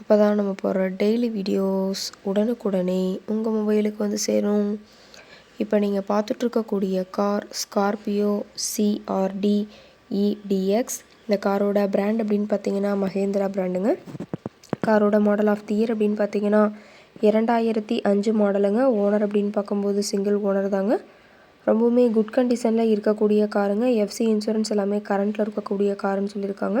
அப்போ தான் நம்ம போடுற டெய்லி வீடியோஸ் உடனுக்குடனே உங்கள் மொபைலுக்கு வந்து சேரும். இப்போ நீங்கள் பார்த்துட்ருக்கக்கூடிய கார் ஸ்கார்பியோ சிஆர்டி இடிஎக்ஸ் இந்த காரோட பிராண்ட் அப்படின்னு பார்த்தீங்கன்னா மகேந்திரா பிராண்டுங்க காரோட மாடல் ஆஃப் தி இயர் அப்படின்னு பார்த்தீங்கன்னா இரண்டாயிரத்தி அஞ்சு மாடலுங்க ஓனர் அப்படின்னு பார்க்கும்போது சிங்கிள் ஓனர் தாங்க. ரொம்பவுமே குட் கண்டிஷனில் இருக்கக்கூடிய காருங்க எஃப்சி இன்சூரன்ஸ் எல்லாமே கரண்ட்டில் இருக்கக்கூடிய காருன்னு சொல்லியிருக்காங்க.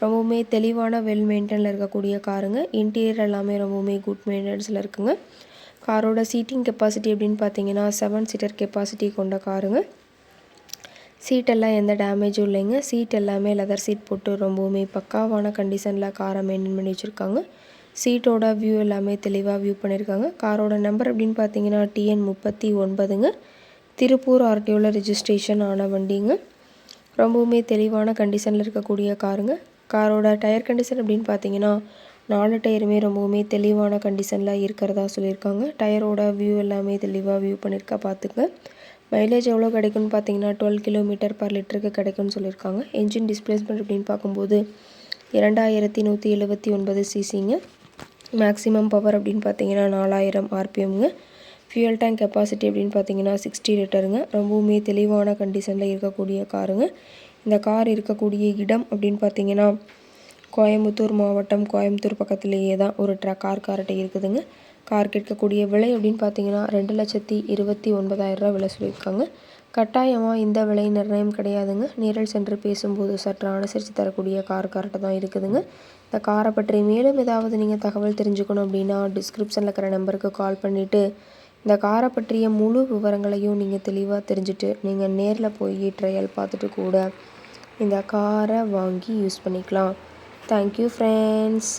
ரொம்பவுமே தெளிவான வெல் மெயின்டெனில் இருக்கக்கூடிய காருங்க. இன்டீரியர் எல்லாமே ரொம்பவுமே குட் மெயின்டெனன்ஸில் இருக்குங்க. காரோட சீட்டிங் கெப்பாசிட்டி அப்படின்னு பார்த்தீங்கன்னா செவன் சீட்டர் கெப்பாசிட்டி கொண்ட காருங்க. சீட்டெல்லாம் எந்த டேமேஜும் இல்லைங்க. சீட் எல்லாமே லெதர் சீட் போட்டு ரொம்பவுமே பக்காவான கண்டிஷனில் காரை மெயின்டைன் பண்ணி வச்சுருக்காங்க. சீட்டோட வியூ எல்லாமே தெளிவாக வியூ பண்ணியிருக்காங்க காரோட நம்பர் அப்படின்னு பார்த்தீங்கன்னா டிஎன் முப்பத்தி ஒன்பதுங்க. திருப்பூர் ஆர்டிஓவில் ரிஜிஸ்ட்ரேஷன் ஆன வண்டிங்க. ரொம்பவுமே தெளிவான கண்டிஷனில் இருக்கக்கூடிய காருங்க. காரோட டயர் கண்டிஷன் அப்படின்னு பார்த்தீங்கன்னா நாலு டயருமே ரொம்பவுமே தெளிவான கண்டிஷனில் இருக்கிறதா சொல்லியிருக்காங்க. டயரோட வியூ எல்லாமே தெளிவாக வியூ பண்ணியிருக்கா பார்த்துங்க மைலேஜ் எவ்வளோ கிடைக்கும்னு பார்த்தீங்கன்னா டுவெல் கிலோமீட்டர் பர் லிட்டருக்கு கிடைக்கும்னு சொல்லியிருக்காங்க. என்ஜின் டிஸ்பிளேஸ்மெண்ட் அப்படின்னு பார்க்கும்போது இரண்டாயிரத்தி நூற்றி எழுபத்தி ஒன்பது சிசிங்க. மேக்ஸிமம் பவர் அப்படின்னு பார்த்தீங்கன்னா நாலாயிரம் ஆர்பிஎம்ங்க. ஃபியூயல் டேங்க் கெப்பாசிட்டி அப்படின்னு பார்த்தீங்கன்னா சிக்ஸ்டி லிட்டருங்க. ரொம்பவுமே தெளிவான கண்டிஷனில் இருக்கக்கூடிய காருங்க. இந்த கார் இருக்கக்கூடிய இடம் அப்படின்னு பார்த்தீங்கன்னா கோயம்புத்தூர் மாவட்டம் கோயம்புத்தூர் பக்கத்துலேயே தான் ஒரு ட்ரா கார் கார்ட்டை இருக்குதுங்க. கார் கேட்கக்கூடிய விலை அப்படின்னு பார்த்தீங்கன்னா ரெண்டு லட்சத்தி இருபத்தி ஒன்பதாயிரரூவா விலை சொல்லியிருக்காங்க. கட்டாயமாக இந்த விலை நிர்ணயம் கிடையாதுங்க. நேரில் சென்று பேசும்போது சற்று அனுசரித்து தரக்கூடிய கார் கார்ட்டை தான் இருக்குதுங்க. இந்த காரை பற்றி மேலும் ஏதாவது நீங்கள் தகவல் தெரிஞ்சுக்கணும் அப்படின்னா டிஸ்கிரிப்ஷனில் இருக்கிற நம்பருக்கு கால் பண்ணிவிட்டு இந்த காரை பற்றிய முழு விவரங்களையும் நீங்கள் தெளிவாக தெரிஞ்சுட்டு நீங்கள் நேரில் போய் ட்ரையல் பார்த்துட்டு கூட இந்த காரை வாங்கி யூஸ் பண்ணிக்கலாம். Thank you friends